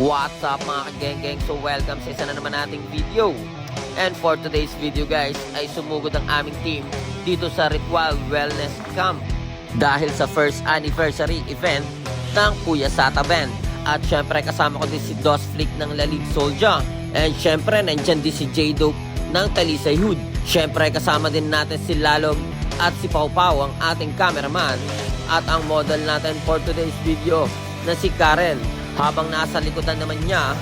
What's up mga kageng-geng? So welcome sa isa na naman nating video. And for today's video guys, ay sumugod ang aming team dito sa Ritual Wellness Camp. Dahil sa first anniversary event ng Kuya Sata Band. At syempre kasama ko din si Dos Flick ng Lalig Soldier. And syempre nandyan din si J-Dope ng Talisay Hood. Syempre kasama din natin si Lalog at si Pau Pau ang ating cameraman. At ang model natin for today's video na si Karen. Habang nasa likodan naman niya,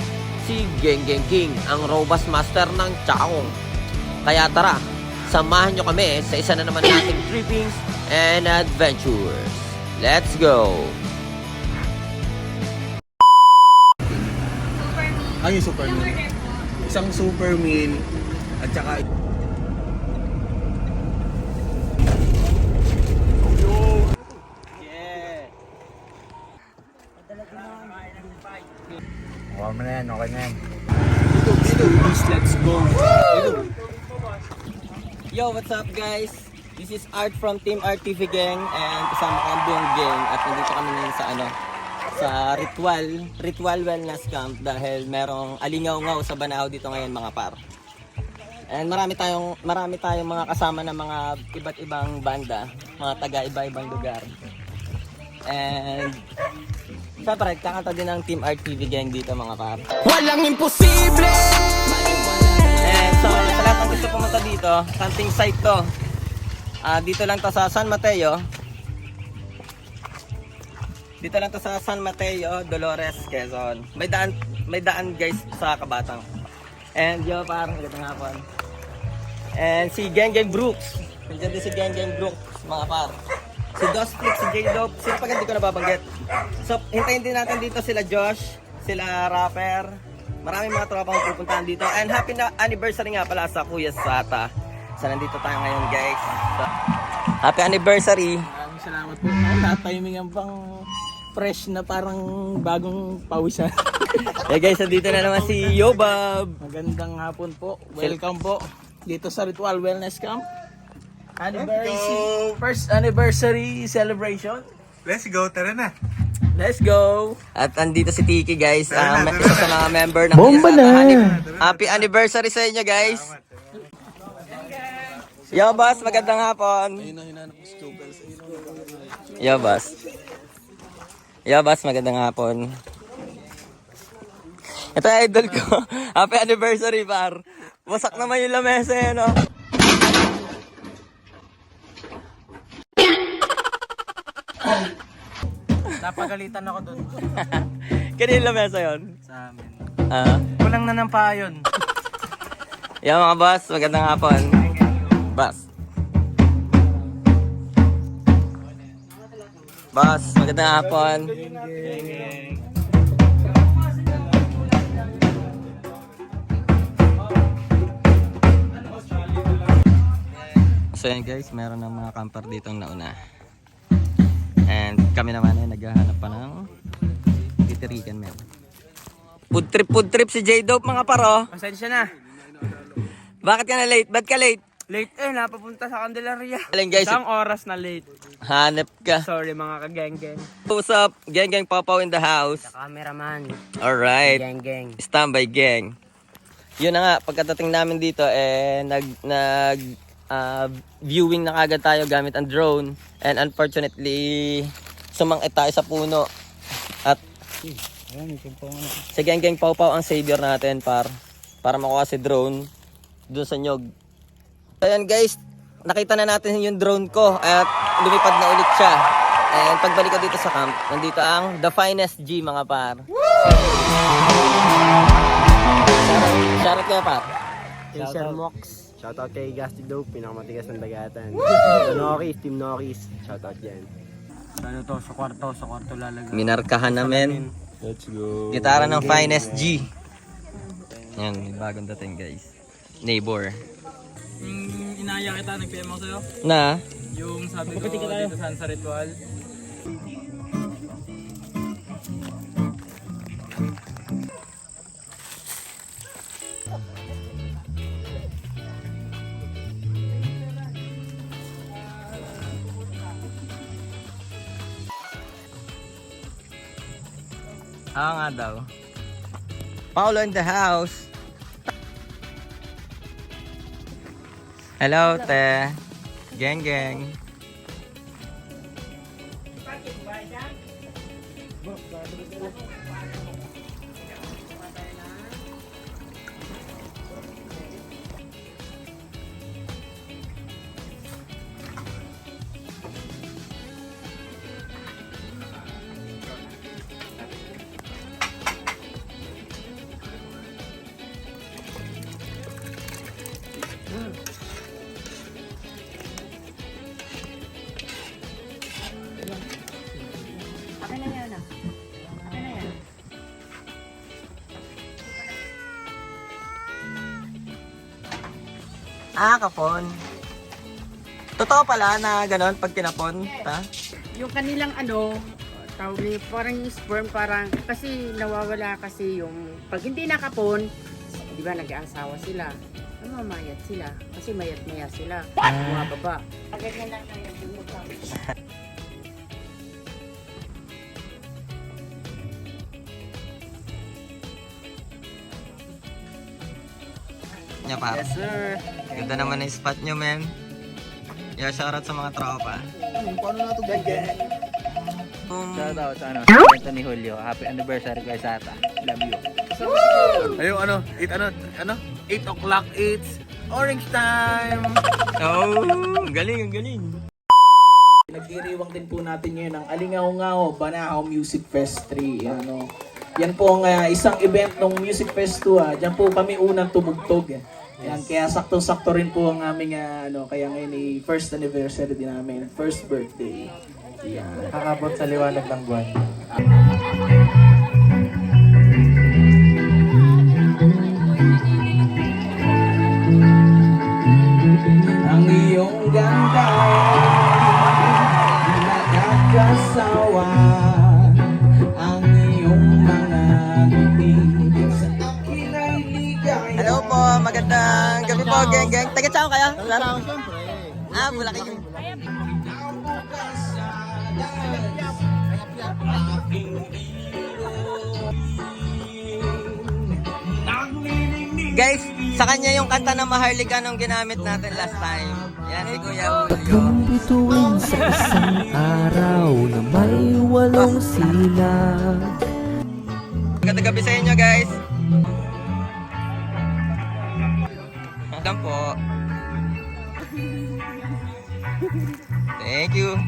si Geng Geng King, ang robust master ng Chakong. Kaya tara, samahan nyo kami sa isa na naman nating trippings and adventures. Let's go! Ano yung super meal? Isang super meal at saka Okay mo na yan, okay na yan. dito, dito, please, let's go. Dito. Yo, what's up guys? This is Art from Team Art TV Gang and kasama ko ang buong gang at nandito kami ngayon sa ano sa Ritual Ritual Wellness Camp dahil merong alingaw-ngaw sa Banao dito ngayon mga par. And marami tayong marami tayong mga kasama na mga iba't ibang banda, mga taga iba-ibang lugar. And Siyempre, kakanta din ng Team Art TV Gang dito mga par. Walang imposible! And so, sa lahat ng gusto pumunta dito, camping site to. Ah, dito lang to sa San Mateo. Dito lang to sa San Mateo, Dolores, Quezon. May daan, may daan guys sa Kabatang. And yo, parang magandang hapon. And si Gang Gang Brooks. Nandiyan din si Gang Gang Brooks, mga par. Si Dos Flick, si J-Dope. Sino pa hindi ko nababanggit. So, hintayin din natin dito sila Josh, sila Rapper. Maraming mga tropang pupuntahan dito. And happy na anniversary nga pala sa Kuya Sata. So, nandito tayo ngayon guys. So, happy anniversary. Maraming salamat po. Na-timing ang pang fresh na parang bagong pawisan. Eh guys, nandito na naman si Yobab. Magandang hapon po. Welcome po dito sa Ritual Wellness Camp. Anniversary, first anniversary celebration. Let's go, tara na. Let's go! At andito si Tiki guys, Tara um, na, tara isa sa mga member ng Bomba na! Happy anniversary sa inyo guys! Yo boss, magandang hapon! Ang. Yo boss. Yo boss, magandang hapon. Ito idol ko. Happy anniversary par. Wasak naman yung lamesa eh, no? Napagalitan ako doon Kanina lamesa yon. sa amin. Ah. Kulang na ng payon. Yo mga boss, magandang hapon. Boss. Boss, magandang hapon. So yan guys, meron ng mga camper dito nauna. And kami naman ay naghahanap pa ng titirikan men. Food trip, food trip si J-Dope mga paro. Pasensya na. Bakit ka na late? Ba't ka late? Late eh, napapunta sa Candelaria. Alin guys, Isang oras na late. hanap ka. Sorry mga kageng-geng. What's up? Gang gang Papaw in the house. Cameraman. Alright. Geng-geng. Standby gang. Yun na nga, pagkatating namin dito, eh, nag, nag, ah, viewing na kagad tayo gamit ang drone. And unfortunately, sumangit tayo sa puno. At, si Gang Gang Pau Pau ang savior natin par, para makuha si drone doon sa nyog. Ayan guys, nakita na natin yung drone ko at lumipad na ulit siya. And pagbalik ko dito sa camp, nandito ang The Finest G mga par. Shoutout, kayo par. Sir Mox. Shoutout kay Gasty Dope, pinakamatigas ng dagatan. Sa Norris, Team Norris. Shoutout dyan. Ano to, sa kwarto, sa kwarto lalagay. Minarkahan namin. Let's go. Gitara ng Finest G. Yan, may bagong dating guys. Neighbor. Yung inaya kita, nag-PM ako sa'yo. Na? Yung sabi ko dito saan sa ritual. Ah nga daw. Paolo in the house. Hello, te. Geng, geng. Akin na yan ah. Akin na yan. Ah, kapon. Totoo pala na ganon pag tinapon, ta? Yung kanilang ano, tawag ni parang yung sperm parang kasi nawawala kasi yung pag hindi nakapon, di ba nag-aasawa sila. Namamayat sila kasi mayat-maya sila. Bumababa. Ganyan lang tayo. Nya para. Yes, sir. Ganda naman ang spot nyo, men. Yeah, shoutout sa mga tropa. Paano na ito gagawin? Um, Shout out sa ano, kwento ni Julio. Happy anniversary kay Sata. Love you. Ayun, ano, it, ano, ano, 8 o'clock, it's orange time! oh, ang galing, ang galing. Nagdiriwang din po natin ngayon ang Alingaw-Ngaw Banahaw Music Fest 3. Yan, ano. Yan po ang ah, isang event ng Music Fest 2. Ah. Diyan po kami unang tumugtog. eh. Yan, kaya saktong-sakto rin po ang aming ah, ano, kaya ngayon ay first anniversary din namin, first birthday. Yan. Kakabot sa liwanag ng buwan. Po, geng geng. Taga saan kaya? Ah, Bulacan yun. Guys, sa kanya yung kanta na Maharlika nung ginamit natin last time. Yan si Kuya Julio. bituin sa isang araw na may walong silang Magandang gabi sa inyo guys. Alam po. Thank you.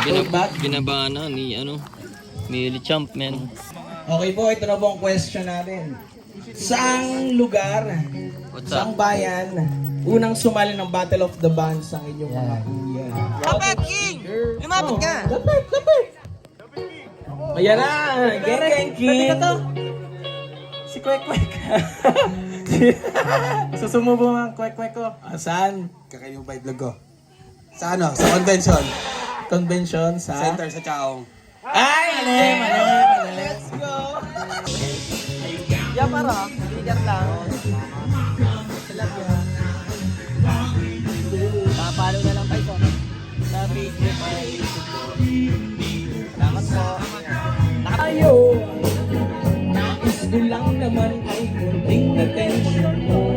Binab binabahan na ni ano, ni Champ man. Okay po, ito na po ang question natin Saang lugar, What's saang bayan Unang sumali ng Battle of the Bands ang inyong mga kuya Kapit King! Lumapit ka! Lapit, lapit Ayan na, geng king Si Kwek Kwek Susumubo ang Kwek Kwek ko ah, Saan? Kakayong by vlog ko. Sa ano? Sa convention. Convention sa... Center sa Chaong. Ay! Mali, mali, mali. Let's go! Ya para, bigat lang. Papalo na lang kayo sa video the bench.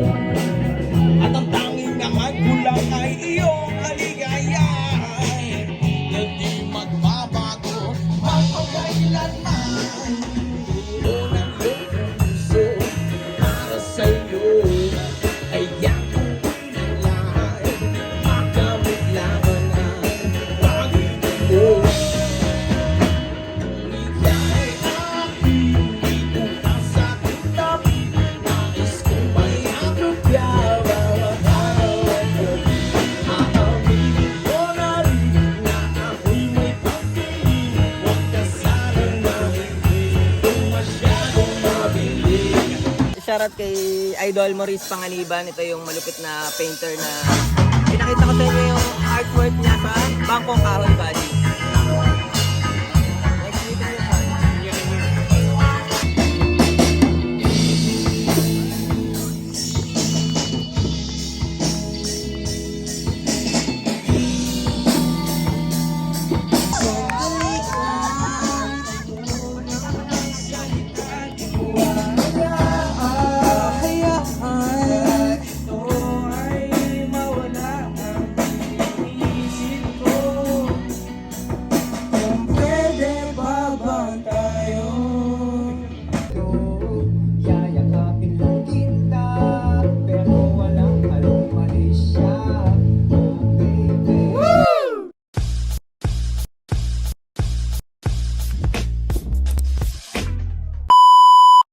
Shoutout kay Idol Maurice Pangaliban. Ito yung malupit na painter na pinakita ko sa inyo yung artwork niya sa Bangkok Kahoy Valley.